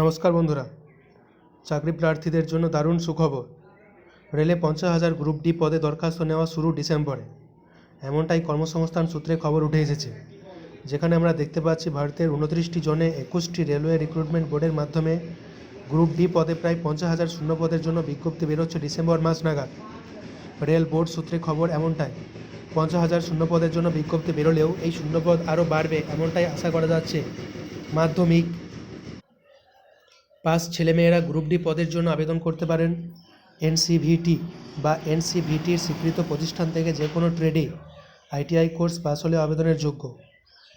নমস্কার বন্ধুরা। চাকরি প্রার্থীদের জন্য দারুণ সুখবর। রেলে পঞ্চাশ হাজার গ্রুপ ডি পদে দরখাস্ত নেওয়া শুরু ডিসেম্বরে। এমনটাই কর্মসংস্থান সূত্রে খবর উঠে এসেছে। যেখানে আমরা দেখতে পাচ্ছি ভারতের উনত্রিশটি জনে একুশটি রেলওয়ে রিক্রুটমেন্ট বোর্ডের মাধ্যমে গ্রুপ ডি পদে প্রায় পঞ্চাশ হাজার শূন্য পদের জন্য বিজ্ঞপ্তি বেরোচ্ছে ডিসেম্বর মাস নাগাদ। রেল বোর্ড সূত্রে খবর এমনটাই। পঞ্চাশ হাজার শূন্য পদের জন্য বিজ্ঞপ্তি বেরোলেও এই শূন্যপদ আরও বাড়বে এমনটাই আশা করা যাচ্ছে। মাধ্যমিক পাস ছেলেমেয়েরা গ্রুপ ডি পদের জন্য আবেদন করতে পারেন। এনসিভিটি বা এনসিভিটির স্বীকৃত প্রতিষ্ঠান থেকে যে কোনো ট্রেডে আইটিআই কোর্স পাস হলে আবেদনের যোগ্য।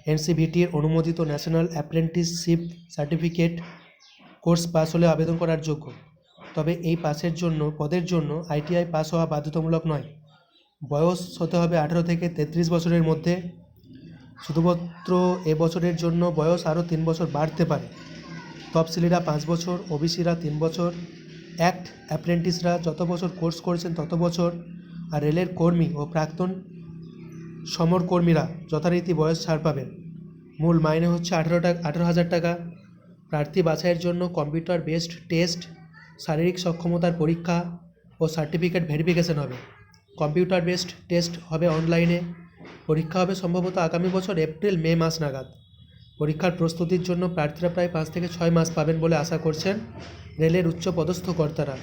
এনসিভিটির অনুমোদিত national apprenticeship certificate course pass হলে আবেদন করার যোগ্য। তবে এই পাসের জন্য, পদের জন্য আইটিআই পাস হওয়া বাধ্যতামূলক নয়। বয়স হতে হবে আঠেরো থেকে তেত্রিশ বছরের মধ্যে। শুধুমাত্র এবছরের জন্য বয়স আরও তিন বছর বাড়তে পারে। তফসিলিরা পাঁচ বছর, ওবিসিরা তিন বছর, অ্যাক্ট অ্যাপ্রেন্টিসরা যত বছর কোর্স করেছেন তত বছর, আর রেলের কর্মী ও প্রাক্তন সমরকর্মীরা যথারীতি বয়স ছাড় পাবেন। মূল মাইনে হচ্ছে আঠেরো টাকা, আঠেরো হাজার টাকা। প্রার্থী বাছাইয়ের জন্য কম্পিউটার বেসড টেস্ট, শারীরিক সক্ষমতার পরীক্ষা ও সার্টিফিকেট ভেরিফিকেশন হবে। কম্পিউটার বেসড টেস্ট হবে অনলাইনে। পরীক্ষা হবে সম্ভবত আগামী বছর এপ্রিল, মে মাস নাগাদ। পরীক্ষার প্রস্তুতির জন্য প্রার্থীরা প্রায় পাঁচ থেকে ছয় মাস পাবেন বলে আশা করছেন রেলের উচ্চ পদস্থ কর্তারা।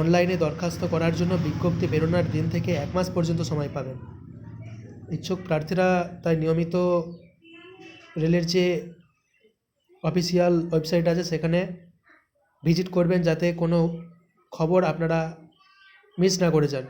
অনলাইনে দরখাস্ত করার জন্য বিজ্ঞপ্তি বেরোনোর দিন থেকে এক মাস পর্যন্ত সময় পাবেন। ইচ্ছুক প্রার্থীরা তাই নিয়মিত রেলের যে অফিসিয়াল ওয়েবসাইট আছে, সেখানে ভিজিট করবেন যাতে কোনো খবর আপনারা মিস না করে যান।